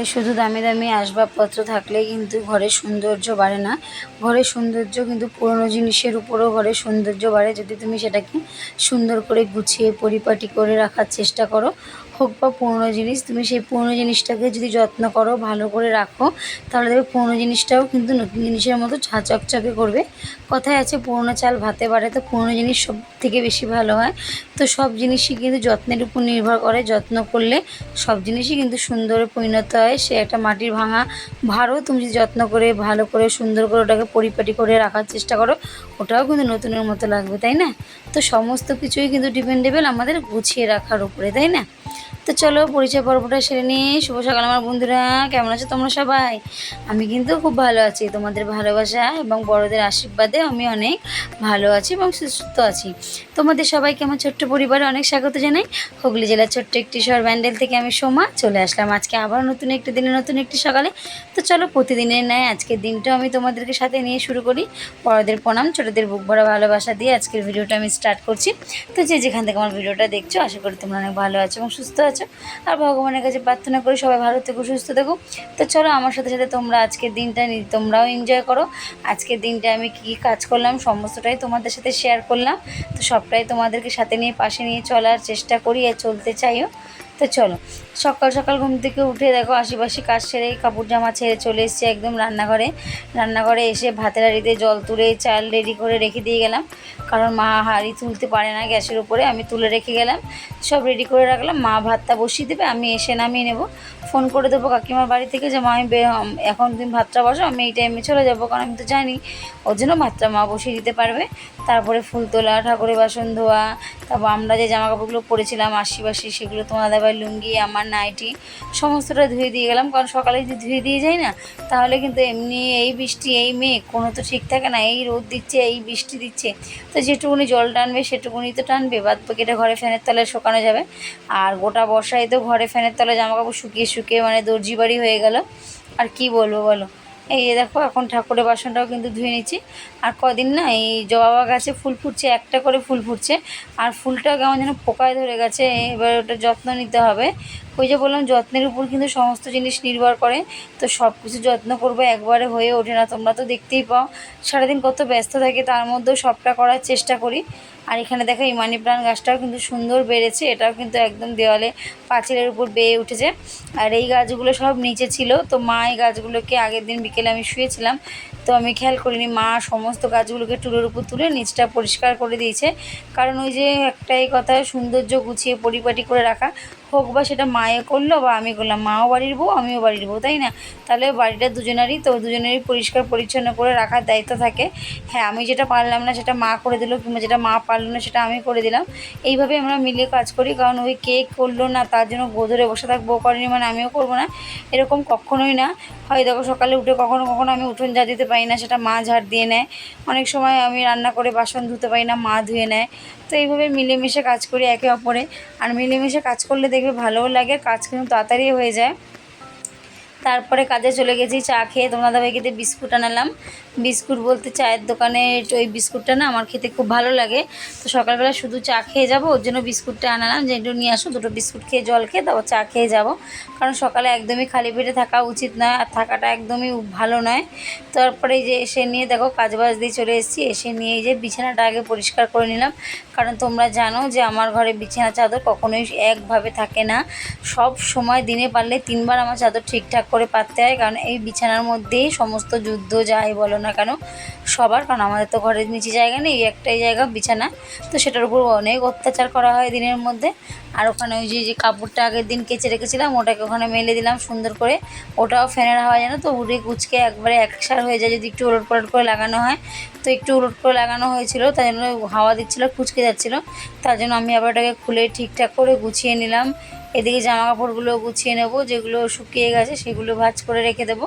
ঘরে শুধু দামি দামি আসবাবপত্র থাকলে কিন্তু ঘরের সৌন্দর্য বাড়ে না। ঘরের সৌন্দর্য কিন্তু পুরনো জিনিসের উপরও ঘরের সৌন্দর্য বাড়ে। যদি তুমি সেটাকে সুন্দর করে গুছিয়ে, পরিপাটি করে রাখার চেষ্টা করো হোক বা পুরনো জিনিস, তুমি সেই পুরনো জিনিসটাকে যদি যত্ন করো, ভালো করে রাখো, তাহলে দেখবে পুরনো জিনিসটাও কিন্তু নতুন জিনিসের মতো ঝা চকচকে করবে। কথায় আছে, পুরনো চাল ভাতে বাড়ে তো পুরনো জিনিস সব থেকে বেশি ভালো হয়। তো সব জিনিসই কিন্তু যত্নের উপর নির্ভর করে, যত্ন করলে সব জিনিসই কিন্তু সুন্দরে পরিণত হয়। সে একটা মাটির ভাঙা ভারও তুমি যদি যত্ন করে, ভালো করে, সুন্দর করে ওটাকে পরিপাটি করে রাখার চেষ্টা করো, ওটাও কিন্তু নতুনের মতো লাগবে, তাই না? তো সমস্ত কিছুই কিন্তু ডিপেন্ডেবল আমাদের গুছিয়ে রাখার উপরে, তাই না? তো চলো পরিচয় পর্বটা সেরে নিয়ে শুভ সকাল আমার বন্ধুরা, কেমন আছো তোমরা সবাই? আমি কিন্তু খুব ভালো আছি, তোমাদের ভালোবাসা এবং বড়দের আশীর্বাদে আমি অনেক ভালো আছি এবং সুস্থ আছি। তোমাদের সবাইকে আমার ছোট্ট পরিবারে অনেক স্বাগত জানাই। হুগলি জেলার ছোট্ট একটি শহর ব্যান্ডেল থেকে আমি সোমা চলে আসলাম আজকে আবার নতুন একটি দিনে, নতুন একটি সকালে। তো চলো প্রতিদিনের ন্যায় আজকের দিনটাও আমি তোমাদেরকে সাথে নিয়ে শুরু করি। বড়দের প্রণাম, ছোটদের বুক ভরা ভালোবাসা দিয়ে আজকের ভিডিওটা আমি স্টার্ট করছি। তো যে যেখান থেকে আমার ভিডিওটা দেখছ, আশা করি তোমরা অনেক ভালো আছো এবং সুস্থ আছো। আর ভগবানের কাছে প্রার্থনা করি সবাই ভালো থেকো, সুস্থ থেকো। তো চলো আমার সাথে সাথে তোমরা আজকের দিনটা তোমরাও এনজয় করো। আজকের দিনটা আমি কী কাজ করলাম সমস্তটাই তোমাদের সাথে শেয়ার করলাম। তো সবটাই তোমাদেরকে সাথে নিয়ে পাশে নিয়ে চলার চেষ্টা করি আর চলতে চাইও। তো চলো। সকাল সকাল ঘুম থেকে উঠে দেখো আশেপাশে কাজ সেরে কাপড় জামা ছেড়ে চলে এসেছি একদম রান্নাঘরে। রান্নাঘরে এসে ভাতের হাঁড়িতে জল তুলে চাল রেডি করে রেখে দিয়ে গেলাম। কারণ মা হাঁড়ি তুলতে পারে না গ্যাসের উপরে, আমি তুলে রেখে গেলাম। সব রেডি করে রাখলাম, মা ভাতটা বসিয়ে দেবে, আমি এসে নামিয়ে নেব। ফোন করে দেবো কাকিমার বাড়ি থেকে যে, মা, আমি এখন তুমি ভাতটা বসো, আমি এই টাইমে চলে যাব। কারণ আমি তো জানি ওর জন্য ভাতটা মা বসিয়ে দিতে পারবে। তারপরে ফুল তোলা, ঠাকুরের বাসন ধোয়া, তারপর আমরা যে জামা কাপড়গুলো পরেছিলাম আশিবাসি সেগুলো তোমার দাদাভাই লুঙ্গি, আমার নাইটি, সমস্তটা ধুয়ে দিয়ে গেলাম। কারণ সকালে যদি ধুয়ে দিয়ে যাই না, তাহলে কিন্তু এমনি এই বৃষ্টি, এই মেঘ, কোনো তো ঠিক থাকে না। এই রোদ দিচ্ছে, এই বৃষ্টি দিচ্ছে। তো যেটুকুনি জল টানবে, সেটুকুনি তো টানবে। বাদ বাকিটা ঘরে ফ্যানের তলায় শুকানো যাবে। আর গোটা বর্ষায় তো ঘরে ফ্যানের তলায় জামাকাপড় শুকিয়ে শুকিয়ে মানে দর্জি বাড়ি হয়ে গেল। আর কি বলব বলো? এই দেখো, এখন ঠাকুরের বাসনটাও কিন্তু ধুয়ে নিচ্ছি। আর কদিন না এই জবা গাছে ফুল ফুটছে, একটা করে ফুল ফুটছে। আর ফুলটা কেমন যেন পোকায় ধরে গেছে, এবার ওটা যত্ন নিতে হবে। ওই যে বললাম, যত্নের উপর কিন্তু সমস্ত জিনিস নির্ভর করে। তো সব কিছু যত্ন করব একবারে হয়ে ওঠে না, তোমরা তো দেখতেই পাও। সারাদিন কত ব্যস্ত থাকে, তার মধ্যেও সবটা করার চেষ্টা করি। আর এখানে দেখো এই মানি প্লান্ট গাছটাও কিন্তু সুন্দর বেড়েছে, এটাও কিন্তু একদম দেওয়ালে পাঁচিলের উপর বেয়ে উঠেছে। আর এই গাছগুলো সব নিচে ছিল, তো মা এই গাছগুলোকে আগের দিন বিকেলে আমি শুয়েছিলাম, তো আমি খেয়াল করিনি, মা সমস্ত গাছগুলোকে টুলের উপর তুলে নিচটা পরিষ্কার করে দিয়েছে। কারণ ওই যে একটাই কথা, সৌন্দর্য গুছিয়ে পরিপাটি করে রাখা হোক বা সেটা মায়ে করল বা আমি করলাম, মাও বাড়ির বউ, আমিও বাড়ির বউ, তাই না? তাহলে বাড়িটা দুজনেরই তো, দুজনেরই পরিষ্কার পরিচ্ছন্ন করে রাখার দায়িত্ব থাকে। হ্যাঁ আমি যেটা পারলাম না সেটা মা করে দিল কিংবা যেটা মা পারল না সেটা আমি করে দিলাম। এইভাবে আমরা মিলে কাজ করি, কারণ ওই কে করল না তার জন্য গোধরে বসে থাকব করেনি মানে আমিও করব না। এরকম কখনোই না। হয় দেখো সকালে উঠে কখনো কখনো আমি উঠোন যা দিতে পারি না, সেটা মা ঝাড় দিয়ে নেয়। অনেক সময় আমি রান্না করে বাসন ধুতে পারি না, মা ধুয়ে নেয়। তো এইভাবে মিলেমিশে কাজ করি একে অপরে। আর মিলেমিশে কাজ করলে দেখবে ভালোও লাগে, কাজ কিন্তু তাড়াতাড়ি হয়ে যায়। তারপরে কাজে চলে গেছি, চা খেয়ে তোমার দাদাভাইকে দিয়ে বিস্কুট আনালাম। বিস্কুট বলতে চায়ের দোকানে ওই বিস্কুটটা না আমার খেতে খুব ভালো লাগে। তো সকালবেলা শুধু চা খেয়ে যাব, ওর জন্য বিস্কুটটা আনালাম, যে একটু নিয়ে আসো, দুটো বিস্কুট খেয়ে জল খেয়ে তারপর চা খেয়ে যাব। কারণ সকালে একদমই খালি পেটে থাকা উচিত নয়, আর থাকাটা একদমই ভালো নয়। তারপরে যে এসে নিয়ে দেখো কাজ বাজ দিয়ে চলে এসেছি, এসে নিয়ে যে বিছানাটা আগে পরিষ্কার করে নিলাম। কারণ তোমরা জানো যে আমার ঘরে বিছানা চাদর কখনোই একভাবে থাকে না। সব সময় দিনে পারলে তিনবার আমার চাদর ঠিকঠাক করে পাততে হয়, কারণ এই বিছানার মধ্যেই সমস্ত যুদ্ধ যাই বলো না কেন সবার, কারণ আমাদের তো ঘরের নিচে জায়গা নেই একটাই জায়গা বিছানা। তো সেটার উপর অনেক অত্যাচার করা হয় দিনের মধ্যে। আর ওখানে ওই যে যে কাপড়টা আগের দিন কেচে রেখেছিলাম, ওটাকে ওখানে মেলে দিলাম সুন্দর করে। ওটাও ফ্যানের হাওয়া যেন, তো উড়ে কুচকে একবারে একসার হয়ে যায় যদি একটু উলট পালট করে লাগানো হয়। তো একটু উলট করে লাগানো হয়েছিল, তাই জন্য হাওয়া দিচ্ছিল, কুচকে যাচ্ছিল। তার জন্য আমি আবার ওটাকে খুলে ঠিকঠাক করে গুছিয়ে নিলাম। এদিকে জামা কাপড়গুলো গুছিয়ে নেব, যেগুলো শুকিয়ে গেছে সেগুলো ভাজ করে রেখে দেবো।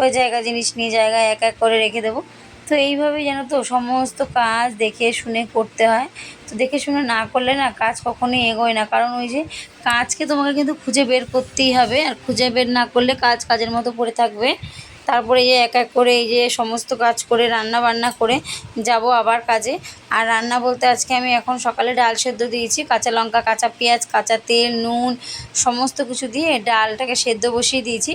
ওই জায়গা জিনিস নিয়ে জায়গায় এক এক করে রেখে দেবো। তো এইভাবেই যেন তো সমস্ত কাজ দেখে শুনে করতে হয়। তো দেখে শুনে না করলে না কাজ কখনোই এগোয় না। কারণ ওই যে কাজকে তোমাকে কিন্তু খুঁজে বের করতেই হবে। আর খুঁজে বের না করলে কাজ কাজের মতো পড়ে থাকবে। তারপরে যে এক এক করে এই যে সমস্ত কাজ করে, রান্না বান্না করে যাব আবার কাজে। আর রান্না বলতে আজকে আমি এখন সকালে ডাল সেদ্ধ দিয়েছি, কাঁচা লঙ্কা, কাঁচা পেঁয়াজ, কাঁচা তেল, নুন, সমস্ত কিছু দিয়ে ডালটাকে সেদ্ধ বসিয়ে দিয়েছি।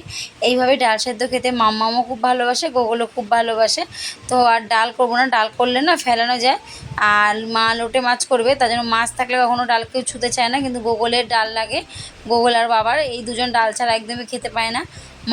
এইভাবে ডাল সেদ্ধ খেতে মাম্মামও খুব ভালোবাসে, গোগলও খুব ভালোবাসে। তো আর ডাল করব না, ডাল করলে না ফেলানো যায়। আর মা লোটে মাছ করবে, তার জন্য মাছ থাকলে কখনো ডাল কেউ ছুতে চায় না, কিন্তু গোগলের ডাল লাগে। গোগল আর বাবার, এই দুজন ডাল ছাড়া একদমই খেতে পায় না।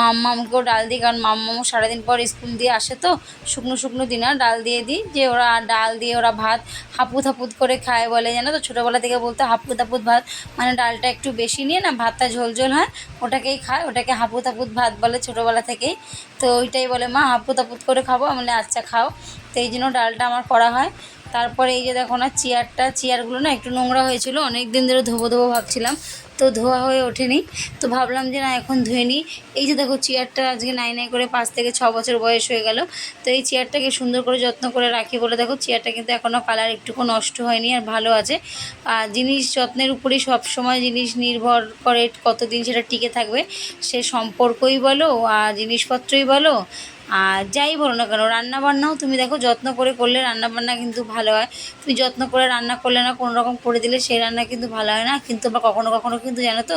মাম্মামকেও ডাল দিই, কারণ মাম্মামও সারাদিন পর স্কুল দিয়ে আসে তো, শুকনো শুকনো দিনা ডাল দিয়ে দিই, যে ওরা ডাল দিয়ে ওরা ভাত হাপুত হাপুত করে খায় বলে, জানো তো, ছোটোবেলা থেকে বলতো হাপুত হাপুত ভাত মানে ডালটা একটু বেশি নিয়ে না ভাতটা ঝোল ঝোল হয়, ওটাকেই খায়, ওটাকে হাপুত হাপুত ভাত বলে ছোটোবেলা থেকেই, তো ওইটাই বলে, মা হাপুত হাপুত করে খাব। আমি আচ্ছা খাও। তো এই জন্য ডালটা আমার করা হয়। তারপরে এই যে দেখো না, চেয়ারটা, চেয়ারগুলো না একটু নোংরা হয়েছিল অনেক দিন ধরে ধোবো ধোবো ভাবছিলাম তো ধোয়া হয়ে ওঠেনি। তো ভাবলাম যে না, এখন ধুয়ে নিই। এই যে দেখো, চেয়ারটা আজকে নাই নাই করে পাঁচ থেকে ছ বছর বয়স হয়ে গেল। তো এই চেয়ারটাকে সুন্দর করে যত্ন করে রাখি বলে দেখো, চেয়ারটা কিন্তু এখনও কালার একটুকু নষ্ট হয়নি আর ভালো আছে। আর জিনিস যত্নের উপরেই সবসময় জিনিস নির্ভর করে কতদিন সেটা টিকে থাকবে। সে সম্পর্কই বলো, আর জিনিসপত্রই বলো আর যাই বলো না কেন, রান্নাবান্নাও তুমি দেখো যত্ন করে করলে রান্না বান্না কিন্তু ভালো হয়। তুমি যত্ন করে রান্না করলে না, কোনো রকম করে দিলে সেই রান্না কিন্তু ভালো হয় না। কিন্তু বা কখনো কখনো কিন্তু জানো তো,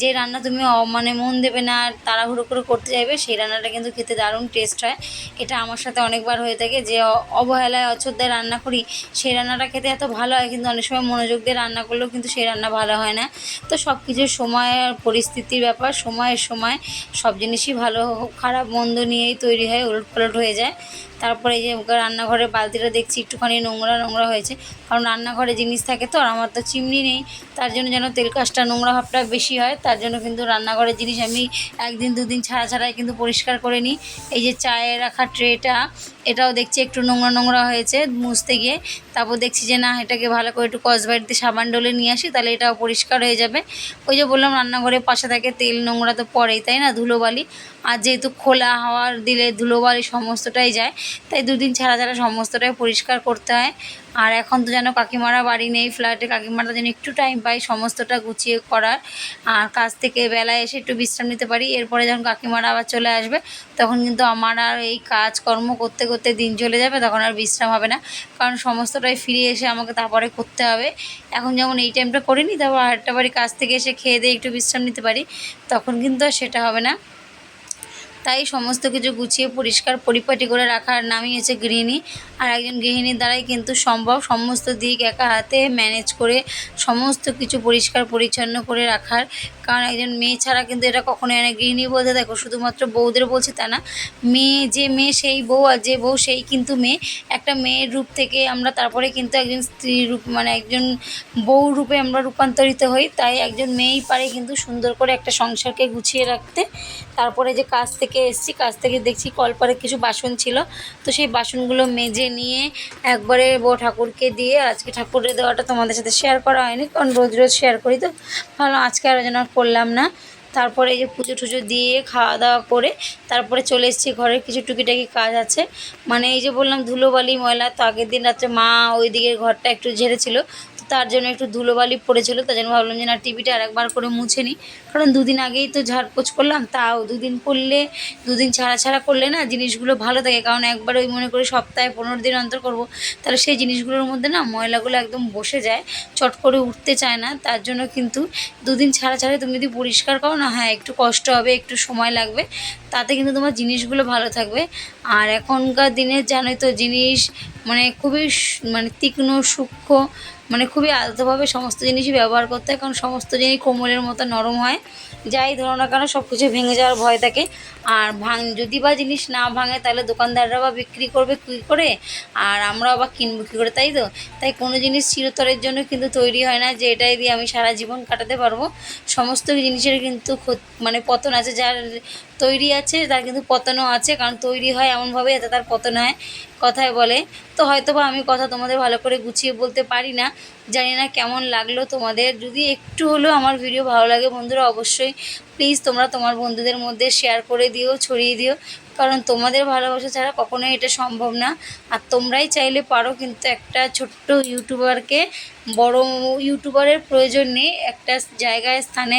যে রান্না তুমি মানে মন দেবে না, তাড়াহুড়ো করে করতে চাইবে, সেই রান্নাটা কিন্তু খেতে দারুণ টেস্ট হয়। এটা আমার সাথে অনেকবার হয়ে থাকে যে অবহেলায় অশ্রদ্ধায় রান্না করি, সেই রান্নাটা খেতে এত ভালো হয়, কিন্তু অনেক সময় মনোযোগ দিয়ে রান্না করলেও কিন্তু সেই রান্না ভালো হয় না। তো সব কিছুর সময় আর পরিস্থিতির ব্যাপার, সময়ের সময় সব জিনিসই ভালো খারাপ মন্দ নিয়েই তৈরি হয় উলট পালট হয়ে যায়। তারপরে এই যে রান্নাঘরের বালতিটা দেখছি একটুখানি নোংরা নোংরা হয়েছে। কারণ রান্নাঘরে জিনিস থাকে তো, আর আমার তো চিমনি নেই। তার জন্য যেন তেল কাজটা নোংরা ভাবটা বেশি হয়, তার জন্য কিন্তু রান্নাঘরের জিনিস আমি একদিন দুদিন ছাড়া ছাড়াই কিন্তু পরিষ্কার করে নিই। এই যে চায়ে রাখা ট্রেটা, এটাও দেখছি একটু নোংরা নোংরা হয়েছে মুছতে গিয়ে। তারপর দেখছি যে না, এটাকে ভালো করে একটু কসবাইট দিয়ে সাবান ডলে নিয়ে আসি, তাহলে এটাও পরিষ্কার হয়ে যাবে। ওই যে বললাম, রান্নাঘরের পাশে থাকে তেল নোংরা তো পড়েই, তাই না? ধুলোবালি। আর যেহেতু খোলা হাওয়ার দিলে ধুলোবালি সমস্তটাই যায় তাই দুদিন ছাড়া ছাড়া সমস্তটাই পরিষ্কার করতে হয়। আর এখন তো যেন কাকিমারা বাড়ি নেই ফ্ল্যাটে কাকিমারা যেন একটু টাইম পাই সমস্তটা গুছিয়ে করার। আর কাজ থেকে বেলায় এসে একটু বিশ্রাম নিতে পারি। এরপরে যখন কাকিমারা আবার চলে আসবে, তখন কিন্তু আমার আর এই কাজকর্ম করতে করতে দিন চলে যাবে, তখন আর বিশ্রাম হবে না। কারণ সমস্তটাই ফিরে এসে আমাকে তারপরে করতে হবে। এখন যেমন এই টাইমটা করিনি তারপর আরেকটা বাড়ি কাজ থেকে এসে খেয়ে দিয়ে একটু বিশ্রাম নিতে পারি, তখন কিন্তু আর সেটা হবে না। তাই সমস্ত কিছু গুছিয়ে পরিষ্কার পরিপাটি করে রাখার নামই হচ্ছে গৃহিণী। আর একজন গৃহিণীর দ্বারাই কিন্তু সম্ভব সমস্ত দিক একা হাতে ম্যানেজ করে সমস্ত কিছু পরিষ্কার পরিচ্ছন্ন করে রাখার। কারণ একজন মেয়ে ছাড়া কিন্তু এটা কখনোই হয় না। গৃহিণী বলতে দেখো, শুধুমাত্র বউদের বলছে তা না, মেয়ে যে মেয়ে সেই বউ আর যে বউ সেই কিন্তু মেয়ে। একটা মেয়ের রূপ থেকে আমরা তারপরে কিন্তু একজন স্ত্রী রূপ মানে একজন বউ রূপে আমরা রূপান্তরিত হই। তাই একজন মেয়েই পারে কিন্তু সুন্দর করে একটা সংসারকে গুছিয়ে রাখতে। তারপরে যে কাজ থেকে এসেছি কাজ থেকে দেখছি কলপারে কিছু বাসন ছিল। তো সেই বাসনগুলো মেজে নিয়ে একবারে বউ ঠাকুরকে দিয়ে আজকে ঠাকুরের দেওয়াটা তোমাদের সাথে শেয়ার করা হয়নি, কারণ রোজ রোজ শেয়ার করি তো। ভালো, আজকে আর যেন করলাম না। তারপরে এই যে পুজো টুজো দিয়ে খাওয়া দাওয়া করে তারপরে চলে এসেছি ঘরের কিছু টুকিটাকি কাজ আছে। মানে এই যে বললাম ধুলোবালি ময়লা, তো আগের দিন রাত্রে মা ওই দিকের ঘরটা একটু ঝেড়েছিল, তো তার জন্য একটু ধুলোবালি পড়েছিল, তার জন্য ভাবলাম যে না টিভিটা আরেকবার করে মুছে নিই। কারণ দুদিন আগেই তো ঝাড়পোছ করলাম, তাও দুদিন করলে, দুদিন ছাড়া ছাড়া করলে না জিনিসগুলো ভালো থাকে। কারণ একবার ওই মনে করে সপ্তাহে পনেরো দিন অন্তর করব, তাহলে সেই জিনিসগুলোর মধ্যে না ময়লাগুলো একদম বসে যায়, চট করে উঠতে চায় না। তার জন্য কিন্তু দুদিন ছাড়া ছাড়া তুমি যদি পরিষ্কার করো না হ্যাঁ একটু কষ্ট হবে, একটু সময় লাগবে, তাতে কিন্তু তোমার জিনিসগুলো ভালো থাকবে। আর এখনকার দিনে জানোই তো জিনিস মানে খুবই মানে তীক্ষ্ণ, সূক্ষ্ম মানে খুবই আলতোভাবে সমস্ত জিনিসই ব্যবহার করতে হয়, কারণ সমস্ত জিনিস কোমলের মতো নরম হয়। যাই ধরো না কেন সব কিছু ভেঙে যাওয়ার ভয় থাকে। আর ভাঙ, যদি বা জিনিস না ভাঙে, তাহলে দোকানদাররা বা বিক্রি করবে কী করে? আর আমরাও বা কিনবো কী করে, তাই তো? তাই কোনো জিনিস চিরতরের জন্য কিন্তু তৈরি হয় না, যে এটাই দিয়ে আমি সারা জীবন কাটাতে পারব। সমস্ত জিনিসের কিন্তু মানে পতন আছে, যার তৈরি আছে, তার কিন্তু পতনও আছে, কারণ তৈরি হয় এমনভাবে যাতে তার পতন হয়, কথায় বলে। তো হয়তো বা আমি কথা তোমাদের ভালো করে গুছিয়ে বলতে পারি না, জানি না কেমন লাগল তোমাদের। যদি একটু হলেও আমার ভিডিও ভালো লাগে বন্ধুরা, অবশ্যই প্লিজ তোমরা তোমার বন্ধুদের মধ্যে শেয়ার করে দিও, ছড়িয়ে দিও, কারণ তোমাদের ভালোবাসা ছাড়া কখনোই এটা সম্ভব না। আর তোমরাই চাইলে পারো কিন্তু একটা ছোট্ট ইউটিউবারকে বড় ইউটিউবারের প্রয়োজন নেই। একটা জায়গায়, স্থানে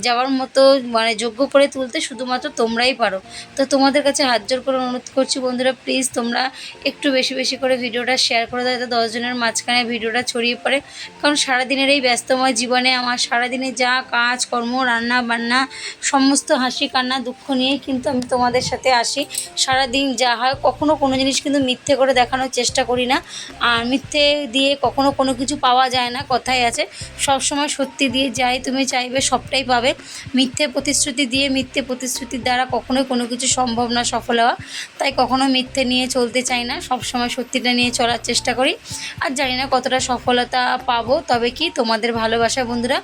যাওয়ার মতো মানে যোগ্য করে তুলতে শুধুমাত্র তোমরাই পারো। তো তোমাদের কাছে হাত জোর করে অনুরোধ করছি বন্ধুরা প্লিজ তোমরা একটু বেশি বেশি করে ভিডিওটা শেয়ার করে দাও। যাতে দশজনের মাঝখানে ভিডিওটা ছড়িয়ে পড়ে। কারণ সারাদিনের এই ব্যস্তময় জীবনে আমার সারাদিনে যা কাজ, কর্ম, রান্না বান্না, সমস্ত হাসি, কান্না, দুঃখ নিয়ে কিন্তু আমি তোমাদের সাথে আসি। সারাদিন যা হয়, কখনো কোনো জিনিস কিন্তু মিথ্যে করে দেখানোর চেষ্টা করি না। আর মিথ্যে দিয়ে কখনো কোনো কিছু পাওয়া যায় না, কথাই আছে। সব সময় সত্যি দিয়ে যাই, তুমি চাইবে সবটাই পাবে। মিথ্যে প্রতিশ্রুতি দিয়ে মিথ্যে প্রতিশ্রুতির দ্বারা কখনোই কোনো কিছু সম্ভব না, সফল হওয়া। তাই কখনো মিথ্যে নিয়ে চলতে চাই না সব সময় সত্যিটা নিয়ে চলার চেষ্টা করি। আর জানি না কতটা সফলতা পাবো, তবে কি তোমাদের ভালোবাসা বন্ধুরা,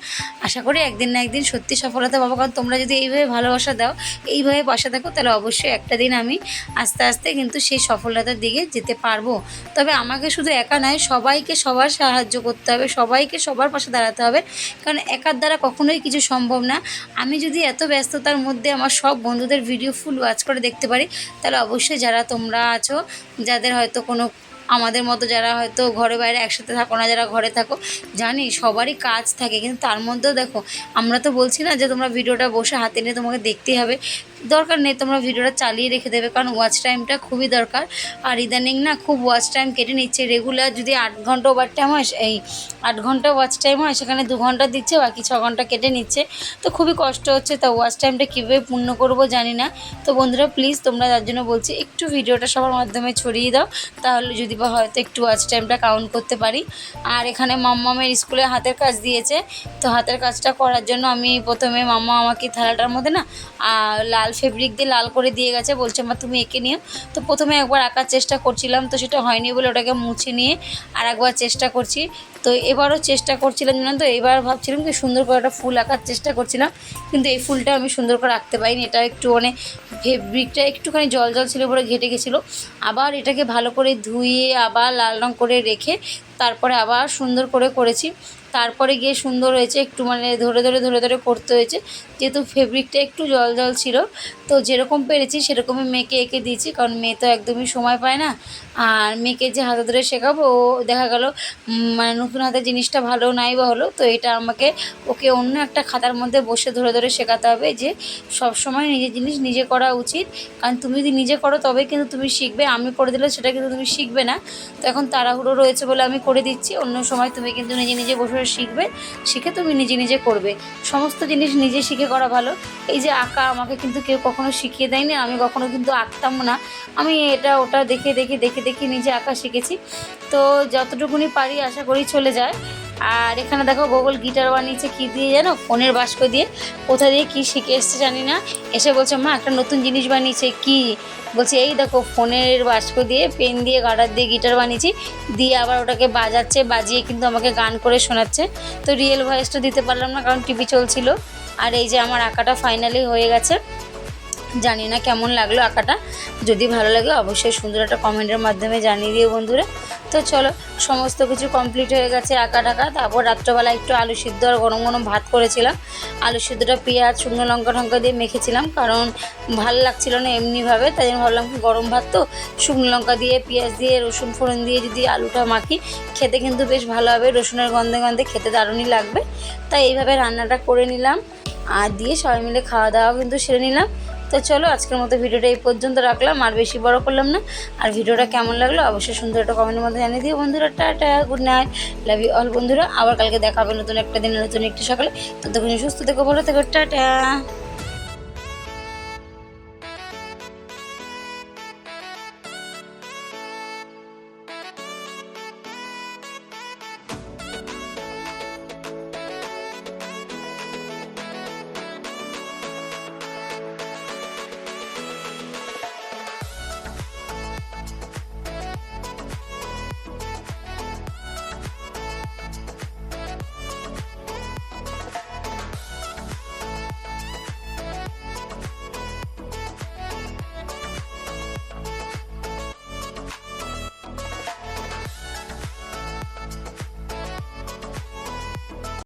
আশা করি একদিন না একদিন সত্যি সফলতা পাবো। কারণ তোমরা যদি এইভাবে ভালোবাসা দাও, এইভাবে পাশে থাকো, তাহলে অবশ্যই একটা দিন আমি আস্তে আস্তে কিন্তু সেই সফলতার দিকে যেতে পারব। তবে আমাকে শুধু একা নয়, সবাইকে সবার সাহায্য করতে হবে, সবাইকে সবার পাশে দাঁড়াতে হবে। কারণ একার দ্বারা কখনোই কিছু সম্ভব না। আমি যদি এত ব্যস্ততার মধ্যে আমার সব বন্ধুদের ভিডিও ফুল ওয়াচ করে দেখতে পারি, তাহলে অবশ্যই যারা তোমরা আছো, যাদের হয়তো কোনো আমাদের মতো যারা হয়তো ঘরে বাইরে একসাথে থাকো না, যারা ঘরে থাকো, জানি সবারই কাজ থাকে। কিন্তু তার মধ্যেও দেখো, আমরা তো বলছি না যে তোমরা ভিডিওটা বসে হাতে নিয়ে তোমাকে দেখতেই হবে। দরকার নেই, তোমরা ভিডিওটা চালিয়ে রেখে দেবে, কারণ ওয়াচ টাইমটা খুবই দরকার। আর ইদানিং না খুব ওয়াচ টাইম কেটে নিচ্ছে রেগুলার যদি আট ঘণ্টা ওভার টাইম হয়, এই আট ঘণ্টা ওয়াচ টাইম হয়, সেখানে দু ঘণ্টা দিচ্ছে, বাকি ছ ঘণ্টা কেটে নিচ্ছে। তো খুবই কষ্ট হচ্ছে, তা ওয়াচ টাইমটা কীভাবে পূর্ণ করব জানি না। তো বন্ধুরা প্লিজ তোমরা তার জন্য বলছি, একটু ভিডিওটা সবার মাধ্যমে ছড়িয়ে দাও, তাহলে যদি বা হয়তো একটু ওয়াচ টাইমটা কাউন্ট করতে পারি। আর এখানে মাম্মামের স্কুলে হাতের কাজ দিয়েছে, তো হাতের কাজটা করার জন্য আমি প্রথমে মাম্মা আমাকে থালাটার মধ্যে না লাল ফেব্রিক দিয়ে লাল করে দিয়ে গেছে, বলছে, মা, তুমি এঁকে নিও। তো প্রথমে একবার আঁকার চেষ্টা করছিলাম, তো সেটা হয়নি বলে ওটাকে মুছে নিয়ে আর একবার চেষ্টা করছি। তো এবারও চেষ্টা করছিলাম, জানেন তো, এবার ভাবছিলাম কি সুন্দর করে একটা ফুল আঁকার চেষ্টা করছিলাম, কিন্তু এই ফুলটা আমি সুন্দর করে আঁকতে পারিনি। এটা একটু মানে ফেব্রিকটা একটুখানি জল জল ছিল বলে ঘেটে গেছিল। আবার এটাকে ভালো করে ধুয়ে আবার লাল রং করে রেখে তারপরে আবার সুন্দর করে করেছি। তারপরে গিয়ে সুন্দর হয়েছে, একটু মানে ধরে ধরে ধরে ধরে করতে হয়েছে। যেহেতু ফেব্রিকটা একটু জল জল ছিল, তো যেরকম পেরেছি সেরকমই মেয়েকে এঁকে দিয়েছি, কারণ মেয়ে তো একদমই সময় পায় না। আর মেয়েকে যে হাতে ধরে শেখাবো, ও দেখা গেল মানে নতুন হাতে জিনিসটা ভালো নাই বা হলো, তো এটা আমাকে, ওকে অন্য একটা খাতার মধ্যে বসে ধরে ধরে শেখাতে হবে যে সব সময় নিজের জিনিস নিজে করা উচিত। কারণ তুমি যদি নিজে করো তবে কিন্তু তুমি শিখবে। আমি করে দিলে সেটা কিন্তু তুমি শিখবে না। তো এখন তাড়াহুড়ো রয়েছে বলে আমি করে দিচ্ছি। অন্য সময় তুমি কিন্তু নিজে নিজে বসে শিখবে, শিখে তুমি নিজে নিজে করবে। সমস্ত জিনিস নিজে শিখে করা ভালো। এই যে আঁকা, আমাকে কিন্তু কেউ কখনো শিখিয়ে দেয়নি, আমি কখনো কিন্তু আঁকতাম না। আমি এটা ওটা দেখে দেখে দেখে দেখে নিজে আঁকা শিখেছি। তো যতটুকুনি পারি আশা করি চলে যায়। আর এখানে দেখো গোগল গিটার বানিয়েছে, কী দিয়ে জানো? ফোনের বাস্ক দিয়ে। কোথা দিয়ে কী শিখে এসছে জানি না। এসে বলছে, মা, একটা নতুন জিনিস বানিয়েছে। কি? বলছে, এই দেখো, ফোনের বাস্ক দিয়ে, পেন দিয়ে গার্ডার দিয়ে গিটার বানিয়েছি। দিয়ে আবার ওটাকে বাজাচ্ছে, বাজিয়ে কিন্তু আমাকে গান করে শোনাচ্ছে। তো রিয়েল ভয়েসটা দিতে পারলাম না, কারণ টিভি চলছিল। আর এই যে আমার আঁকাটা ফাইনালি হয়ে গেছে। জানি না কেমন লাগল আঁকাটা। যদি ভালো লাগে অবশ্যই সুন্দর একটা কমেন্টের মাধ্যমে জানিয়ে দিও বন্ধুরা। তো চলো, সমস্ত কিছু কমপ্লিট হয়ে গেছে আঁকা টাকা। তারপর রাত্রবেলা একটু আলু সিদ্ধ আর গরম গরম ভাত করেছিলাম। আলু সিদ্ধটা পেঁয়াজ, শুকনো লঙ্কা টঙ্কা দিয়ে মেখেছিলাম। কারণ ভালো লাগছিল না এমনিভাবে, তাই জন্য ভাবলাম গরম ভাত তো শুকনো লঙ্কা দিয়ে, পেঁয়াজ দিয়ে, রসুন ফোড়ন দিয়ে যদি আলুটা মাখি, খেতে কিন্তু বেশ ভালো হবে। রসুনের গন্ধে গন্ধে খেতে দারুণই লাগবে। তাই এইভাবে রান্নাটা করে নিলাম। আর দিয়ে সবাই মিলে খাওয়া দাওয়া কিন্তু সেরে নিলাম। তো চলো, আজকের মতো ভিডিওটা এই পর্যন্ত রাখলাম। আর বেশি বড় করলাম না। আর ভিডিওটা কেমন লাগল অবশ্যই সুন্দর একটা কমেন্টের মধ্যে জানিয়ে দিও বন্ধুরা। Tata good night love you all বন্ধুরা। আবার কালকে দেখা হবে নতুন একটা দিন নতুন একটি সকালে। ততক্ষণ সুস্থ থেকো, ভালো থেকো। টাটা।